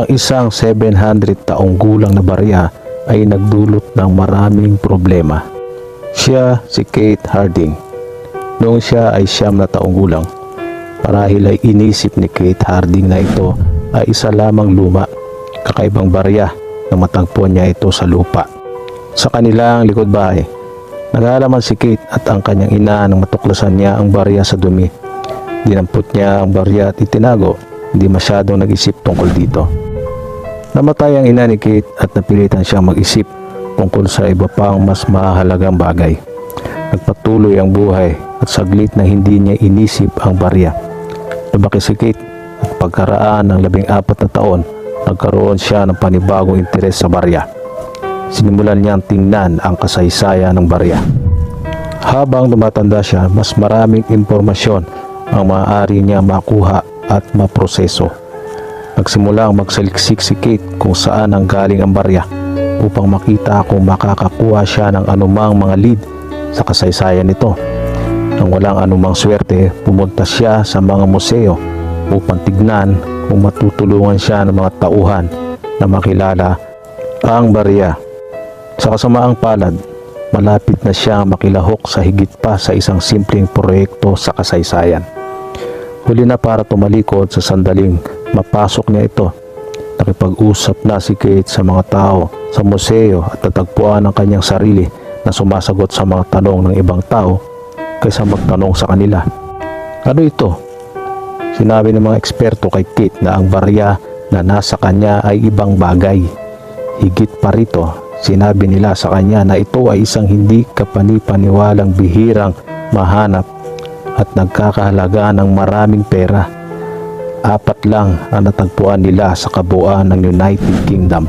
Ang isang 700 taong gulang na barya ay nagdulot ng maraming problema. Siya si Kate Harding. Noong siya ay siyam na taong gulang, marahil ay inisip ni Kate Harding na ito ay isa lamang luma, kakaibang barya na matagpuan niya ito sa lupa. Sa kanilang likod bahay, nag-aalaman si Kate at ang kanyang ina nang matuklasan niya ang barya sa dumi. Dinampot niya ang barya at itinago, hindi masyadong nag-isip tungkol dito. Namatay ang ina ni Kate at napilitan siyang mag-isip tungkol sa iba pang mas mahalagang bagay. Nagpatuloy ang buhay at saglit na hindi niya inisip ang barya. Lumaki si Kate at pagkaraan ng labing apat na taon, nagkaroon siya ng panibagong interes sa barya. Sinimulan niyang tingnan ang kasaysayan ng barya. Habang tumatanda siya, mas maraming impormasyon ang maaari niya makuha at maproseso. Nagsimula ang magsaliksik si Kate kung saan ang galing ang barya upang makita kung makakakuha siya ng anumang mga lead sa kasaysayan nito. Nang walang anumang swerte, pumunta siya sa mga museo upang tignan kung matutulungan siya ng mga tauhan na makilala ang barya. Sa kasamaang palad, malapit na siyang makilahok sa higit pa sa isang simpleng proyekto sa kasaysayan. Huli na para tumalikod sa sandaling mapasok niya ito. Nakipag-usap na si Kate sa mga tao sa museo at natagpuan ang kanyang sarili na sumasagot sa mga tanong ng ibang tao kaysa magtanong sa kanila. Ano ito? Sinabi ng mga eksperto kay Kate na ang barya na nasa kanya ay ibang bagay. Higit pa rito, sinabi nila sa kanya na ito ay isang hindi kapanipaniwalang bihirang mahanap at nagkakahalaga ng maraming pera. Apat lang ang natagpuan nila sa kabuuan ng United Kingdom.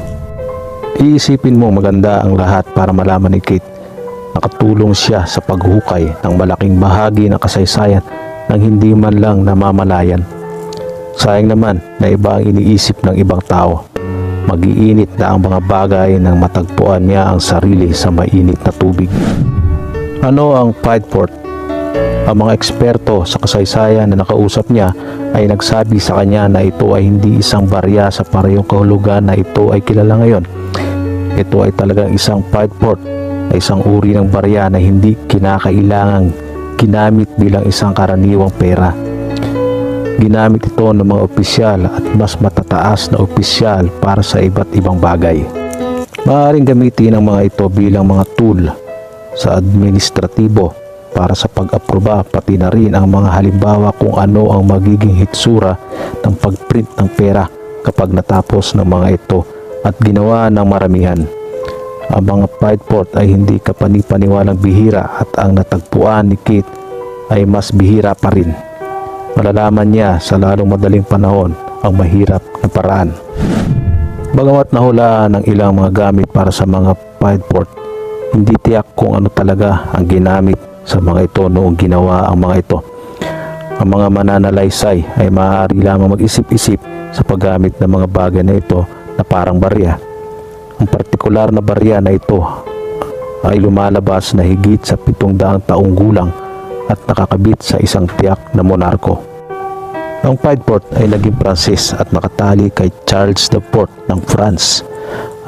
Iisipin mo maganda ang lahat para malaman ni Kate. Nakatulong siya sa paghukay ng malaking bahagi ng kasaysayan nang hindi man lang namamalayan. Sayang naman na iba ang iniisip ng ibang tao. Magiinit na ang mga bagay nang matagpuan niya ang sarili sa mainit na tubig. Ano ang Pideport? Ang mga eksperto sa kasaysayan na nakausap niya ay nagsabi sa kanya na ito ay hindi isang barya sa parehong kahulugan na ito ay kilala ngayon. Ito ay talagang isang Pideport na isang uri ng barya na hindi kinakailangang ginamit bilang isang karaniwang pera. Ginamit ito ng mga opisyal at mas matataas na opisyal para sa iba't ibang bagay. Maaaring gamitin ang mga ito bilang mga tool sa administratibo para sa pag-aproba pati na rin ang mga halimbawa kung ano ang magiging hitsura ng pagprint ng pera kapag natapos ng mga ito at ginawa ng maramihan. Ang mga Pideport ay hindi kapanipaniwalang bihira at ang natagpuan ni Kate ay mas bihira pa rin. Malalaman niya sa lalong madaling panahon ang mahirap na paraan. Bagamat nahulaan ng ilang mga gamit para sa mga Pideport, hindi tiyak kung ano talaga ang ginamit sa mga ito noong ginawa ang mga ito. Ang mga mananalaysay ay maaari lamang mag-isip-isip sa paggamit ng mga bagay na ito na parang barya. Ang partikular na barya na ito ay lumalabas na higit sa 700 taong gulang at nakakabit sa isang tiyak na monarko. Ang Pideport ay naging Pranses at nakatali kay Charles IV ng France.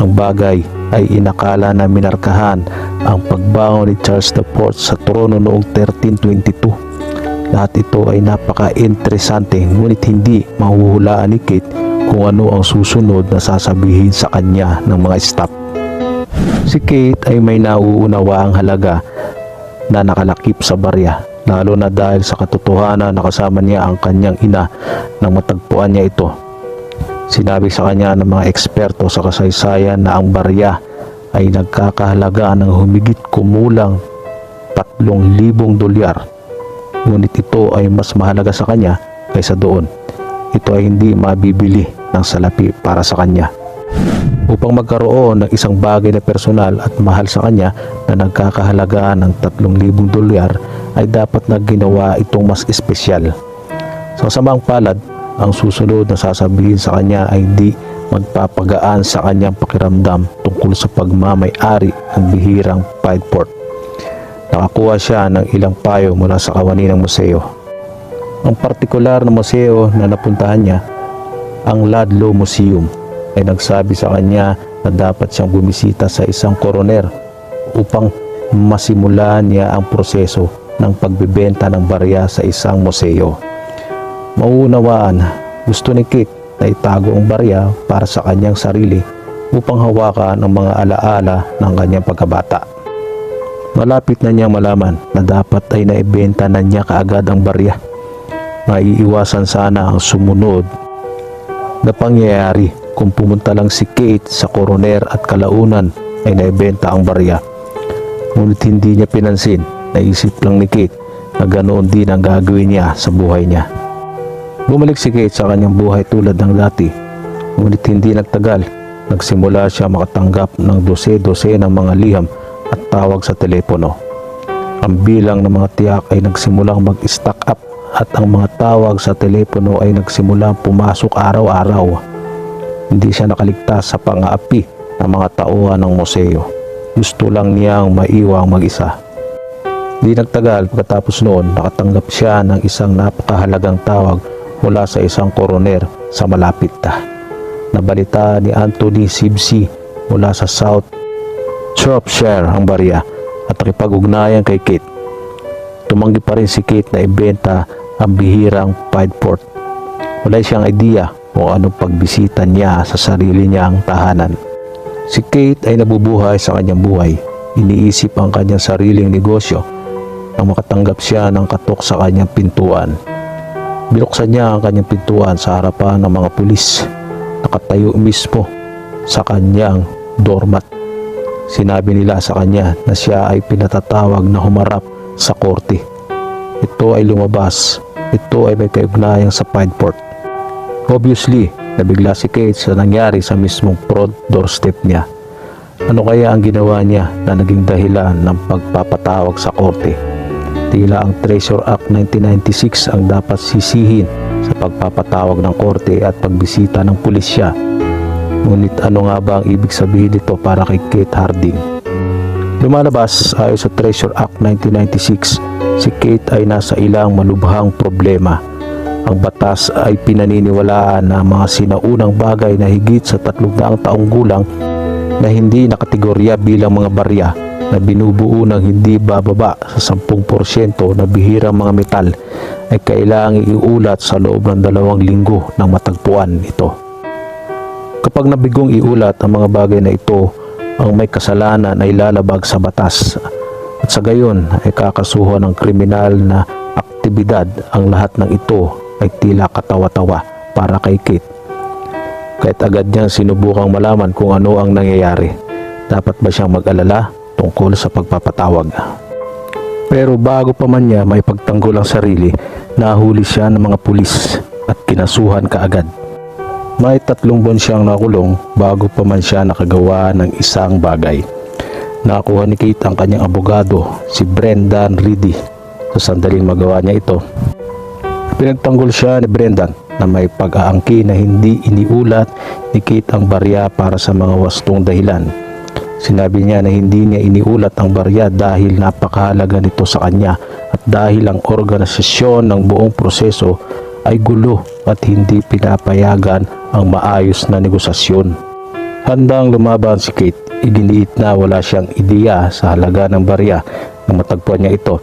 Ang bagay ay inakala na minarkahan ang pagbangon ni Charles IV sa trono noong 1322. Lahat ito ay napaka-interesante ngunit hindi mahuhulaan ni Kate kung ano ang susunod na sasabihin sa kanya ng mga staff. Si Kate ay may nauunawaang halaga na nakalakip sa barya lalo na dahil sa katotohanan na kasama niya ang kanyang ina nang matagpuan niya ito. Sinabi sa kanya ng mga eksperto sa kasaysayan na ang barya ay nagkakahalaga ng humigit kumulang 3,000 dolyar. Ngunit ito ay mas mahalaga sa kanya kaysa doon. Ito ay hindi mabibili ng salapi para sa kanya. Upang magkaroon ng isang bagay na personal at mahal sa kanya na nagkakahalaga ng 3,000 dolyar ay dapat na ginawa itong mas espesyal. Sa kasamang palad, ang susunod na sasabihin sa kanya ay hindi magpapagaan sa kanyang pakiramdam tungkol sa pagmamay-ari ng bihirang Pideport. Nakakuha siya ng ilang payo mula sa kawani ng museo. Ang partikular na museo na napuntahan niya, ang Ludlow Museum. ay nagsabi sa kanya na dapat siyang bumisita sa isang koroner upang masimulan niya ang proseso ng pagbebenta ng barya sa isang museo. Mauunawaan, gusto ni Kate na itago ang barya para sa kanyang sarili upang hawakan ang mga alaala ng kanyang pagkabata. Malapit na niyang malaman na dapat ay naibenta na niya kaagad ang barya. Maiiwasan sana ang sumunod na pangyayari kung pumunta lang si Kate sa koroner at kalaunan ay naibenta ang barya. Ngunit hindi niya pinansin, naisip lang ni Kate na ganoon din ang gagawin niya sa buhay niya. Bumalik si Kate sa kanyang buhay tulad ng dati, ngunit hindi nagtagal, nagsimula siya makatanggap ng dose-dose ng mga liham at tawag sa telepono. Ang bilang ng mga tiyak ay nagsimulang mag-stack up at ang mga tawag sa telepono ay nagsimulang pumasok araw-araw. Hindi siya nakaligtas sa pang-aapi ng mga tauhan ng museo. Gusto lang niyang maiwang mag-isa. Di nagtagal pagkatapos noon nakatanggap siya ng isang napakahalagang tawag mula sa isang koroner sa malapit na. Nabalita ni Anthony Sibsi mula sa South Shropshire ang barya at nakipag-ugnayan kay Kate. Tumanggi pa rin si Kate na ibenta ang bihirang Pideport. Wala siyang idea kung anong pagbisita niya sa sarili niyang tahanan. Si Kate ay nabubuhay sa kanyang buhay. Iniisip ang kanyang sariling negosyo nang makatanggap siya ng katok sa kanyang pintuan. Binuksan niya ang kanyang pintuan sa harapan ng mga pulis. Nakatayo mismo sa kanyang doormat. Sinabi nila sa kanya na siya ay pinatatawag na humarap sa korte. Ito ay lumabas. Ito ay may kaugnayang sa Pideport. Obviously, nabigla si Kate sa nangyari sa mismong front doorstep niya. Ano kaya ang ginawa niya na naging dahilan ng pagpapatawag sa korte? Tila ang Treasure Act 1996 ang dapat sisihin sa pagpapatawag ng korte at pagbisita ng pulisya. Ngunit ano nga ba ang ibig sabihin nito para kay Kate Harding? Lumalabas ayon sa Treasure Act 1996, si Kate ay nasa ilang malubhang problema. Ang batas ay pinaniniwalaan na mga sinaunang bagay na higit sa 300 taong gulang na hindi nakategorya bilang mga barya na binubuo ng hindi bababa sa 10% na bihirang mga metal ay kailangang iulat sa loob ng dalawang linggo ng matagpuan ito. Kapag nabigong iulat ang mga bagay na ito, ang may kasalanan ay lalabag sa batas at sa gayon ay kakasuhan ng kriminal na aktibidad ang lahat ng ito ay tila katawa-tawa para kay Kate. Kahit agad niyang sinubukang malaman kung ano ang nangyayari. Dapat ba siyang mag-alala tungkol sa pagpapatawag? Pero bago pa man niya may pagtanggol ang sarili, nahuli siya ng mga pulis at kinasuhan kaagad. May tatlong buwan siyang nakulong bago pa man siya nakagawa ng isang bagay. Nakuha ni Kate ang kanyang abogado, si Brendan Reedy. Sa sandaling magawa niya ito, pinagtanggol siya ni Brendan na may pag-aangki na hindi iniulat ni Kate ang barya para sa mga wastong dahilan. Sinabi niya na hindi niya iniulat ang barya dahil napakahalaga nito sa kanya at dahil ang organisasyon ng buong proseso ay gulo at hindi pinapayagan ang maayos na negosasyon. Handang lumaban si Kate, iginiit na wala siyang ideya sa halaga ng barya na matagpuan niya ito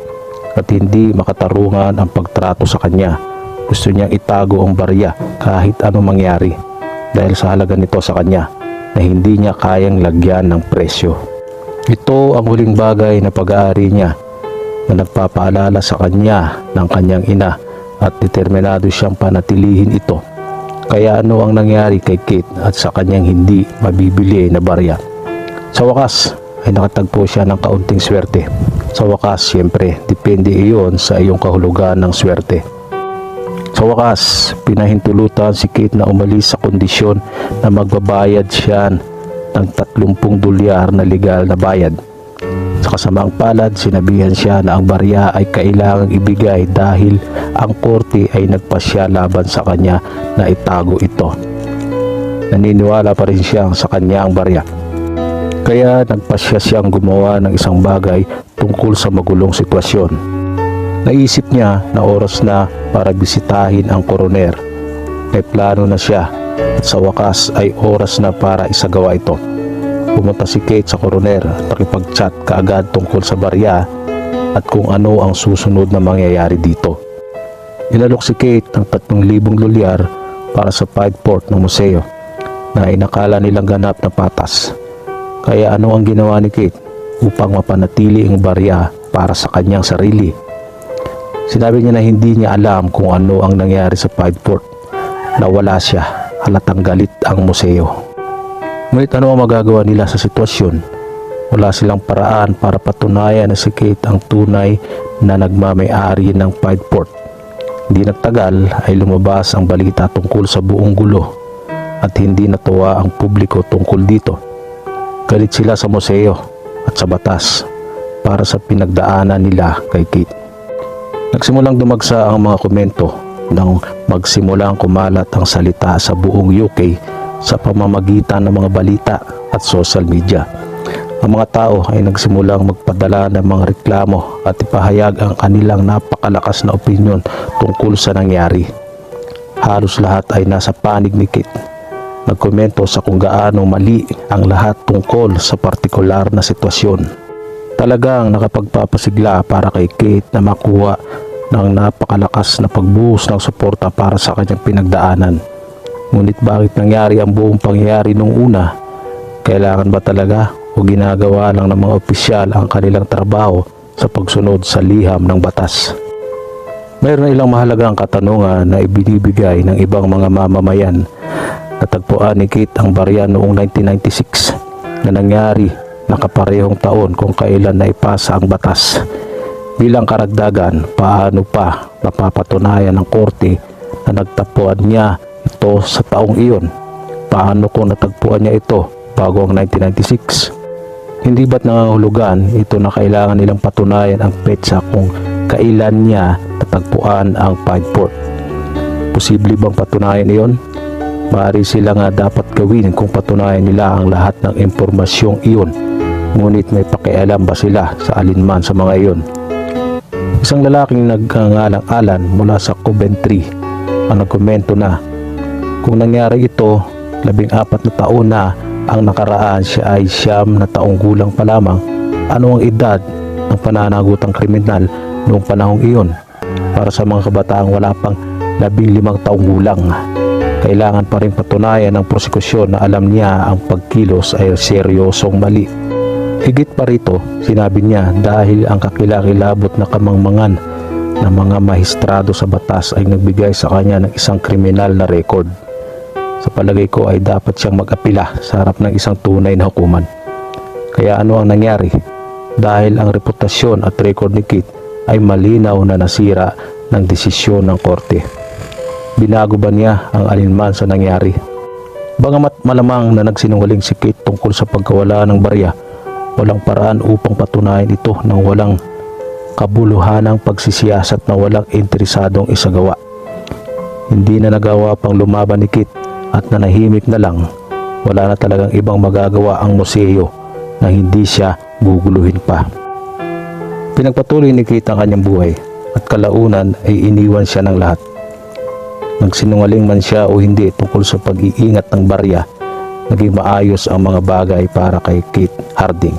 at hindi makatarungan ang pagtrato sa kanya. Gusto niyang itago ang barya kahit anong mangyari dahil sa halaga nito sa kanya na hindi niya kayang lagyan ng presyo. Ito ang huling bagay na pag-aari niya na nagpapaalala sa kanya ng kanyang ina at determinado siyang panatilihin ito. Kaya ano ang nangyari kay Kate at sa kanyang hindi mabibili na barya? Sa wakas ay nakatagpo siya ng kaunting swerte. Sa wakas, siyempre, depende iyon sa iyong kahulugan ng swerte. Sa wakas, pinahintulutan si Kate na umalis sa kondisyon na magbabayad siya ng 30 dolyar na legal na bayad. Sa kasamaang palad, sinabihan siya na ang barya ay kailangang ibigay dahil ang korte ay nagpasya laban sa kanya na itago ito. Naniniwala pa rin siyang sa kanya ang barya. Kaya nagpasya siyang gumawa ng isang bagay tungkol sa magulong sitwasyon. Naisip niya na oras na para bisitahin ang koroner. May plano na siya at sa wakas ay oras na para isagawa ito. Pumunta si Kate sa coroner at nakipag-chat kaagad tungkol sa barya at kung ano ang susunod na mangyayari dito. Inalok si Kate ng 3,000 dolyar para sa port ng museo na inakala nilang ganap na patas. Kaya ano ang ginawa ni Kate upang mapanatili ang barya para sa kanyang sarili? Sinabi niya na hindi niya alam kung ano ang nangyari sa port na wala siya halatang galit ang museo. Ngunit ano ang magagawa nila sa sitwasyon? Wala silang paraan para patunayan na si Kate ang tunay na nagmamayari ng port. Hindi nagtagal ay lumabas ang balita tungkol sa buong gulo at hindi natuwa ang publiko tungkol dito. Galit sila sa museo at sa batas para sa pinagdaanan nila kay Kate. Nagsimulang dumagsa ang mga komento nang magsimulang kumalat ang salita sa buong UK sa pamamagitan ng mga balita at social media. Ang mga tao ay nagsimulang magpadala ng mga reklamo at ipahayag ang kanilang napakalakas na opinyon tungkol sa nangyari. Halos lahat ay nasa panig ni Kit. Nagkomento sa kung gaano mali ang lahat tungkol sa partikular na sitwasyon. Talagang nakapagpapasigla para kay Kate na makuha ng napakalakas na pagbuhos ng suporta para sa kanyang pinagdaanan. Ngunit bakit nangyari ang buong pangyayari nung una? Kailangan ba talaga o ginagawa lang ng mga opisyal ang kanilang trabaho sa pagsunod sa liham ng batas? Mayroon ilang mahalagang katanungan na ibinibigay ng ibang mga mamamayan. Natagpuan ni Kate ang barya noong 1996 na nangyari nakaparehong taon kung kailan naipasa ang batas. Bilang karagdagan, paano pa napapatunayan ng korte na nagtapuan niya ito sa taong iyon? Paano kung natagpuan niya ito bago ang 1996? Hindi ba't nangangahulugan ito na kailangan nilang patunayan ang petsa kung kailan niya natagpuan ang Pideport? Posible bang patunayan iyon? Maaari sila nga dapat gawin kung patunayan nila ang lahat ng impormasyong iyon. Ngunit may pakialam ba sila sa alinman sa mga iyon? Isang lalaking nagkangalang Alan mula sa Coventry ang nagkomento na kung nangyari ito, labing apat na taon na ang nakaraan siya ay siyam na taong gulang pa lamang. Ano ang edad ng pananagutang kriminal noong panahong iyon? Para sa mga kabataang wala pang labing limang taong gulang. Kailangan pa rin patunayan ng prosekusyon na alam niya ang pagkilos ay seryosong mali. Higit pa rito, sinabi niya dahil ang kakilakilabot na kamangmangan ng mga mahistrado sa batas ay nagbigay sa kanya ng isang kriminal na record. Sa palagay ko ay dapat siyang mag-apila sa harap ng isang tunay na hukuman. Kaya ano ang nangyari? Dahil ang reputasyon at record ni Kit ay malinaw na nasira ng desisyon ng korte. Binago ba niya ang alinman sa nangyari? Bangamat malamang na nagsinungaling si Kate tungkol sa pagkawala ng barya, walang paraan upang patunayan ito ng walang kabuluhanang pagsisiyasat na walang interesadong isagawa. Hindi na nagawa pang lumaban ni Kit at nanahimik na lang, wala na talagang ibang magagawa ang museo na hindi siya guguluhin pa. Pinagpatuloy ni Kit ang kanyang buhay at kalaunan ay iniwan siya ng lahat. Nagsinungaling man siya o hindi tungkol sa pag-iingat ng barya, naging maayos ang mga bagay para kay Kate Harding.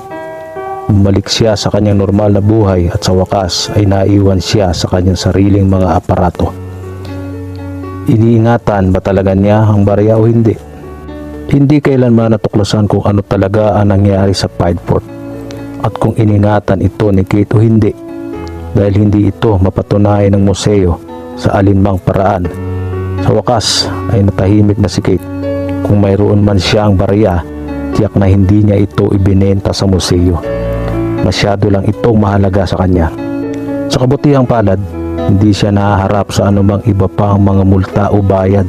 Bumalik siya sa kanyang normal na buhay at sa wakas ay naiwan siya sa kanyang sariling mga aparato. Iniingatan ba talaga niya ang barya o hindi? Hindi kailanman natuklasan kung ano talaga ang nangyari sa Pideport at kung iningatan ito ni Kate o hindi dahil hindi ito mapatunayan ng museo sa alinmang paraan. Sa wakas ay natahimik na si Kate. Kung mayroon man siyang barya, tiyak na hindi niya ito ibinenta sa museo. Masyado lang itong mahalaga sa kanya. Sa kabutihang palad, hindi siya nahaharap sa anumang iba pang mga multa o bayad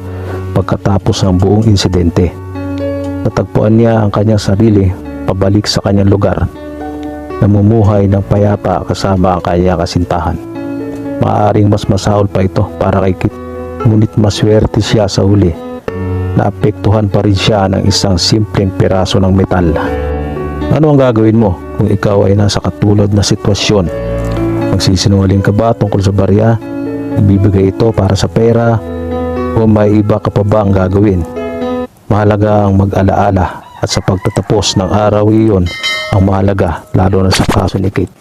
pagkatapos ng buong insidente. Natagpuan niya ang kanyang sarili pabalik sa kanyang lugar namumuhay ng payapa kasama ang kanyang kasintahan. Maaring mas masahol pa ito para kay Kit, ngunit maswerte siya sa huli. Naapektuhan pa rin siya ng isang simpleng piraso ng metal. Ano ang gagawin mo kung ikaw ay nasa katulad na sitwasyon? Magsisinungaling ka ba tungkol sa barya? Ibibigay ito para sa pera? O may iba ka pa ba ang gagawin? Mahalaga ang mag-alaala at sa pagtatapos ng araw iyon ang mahalaga lalo na sa kaso ni Kate.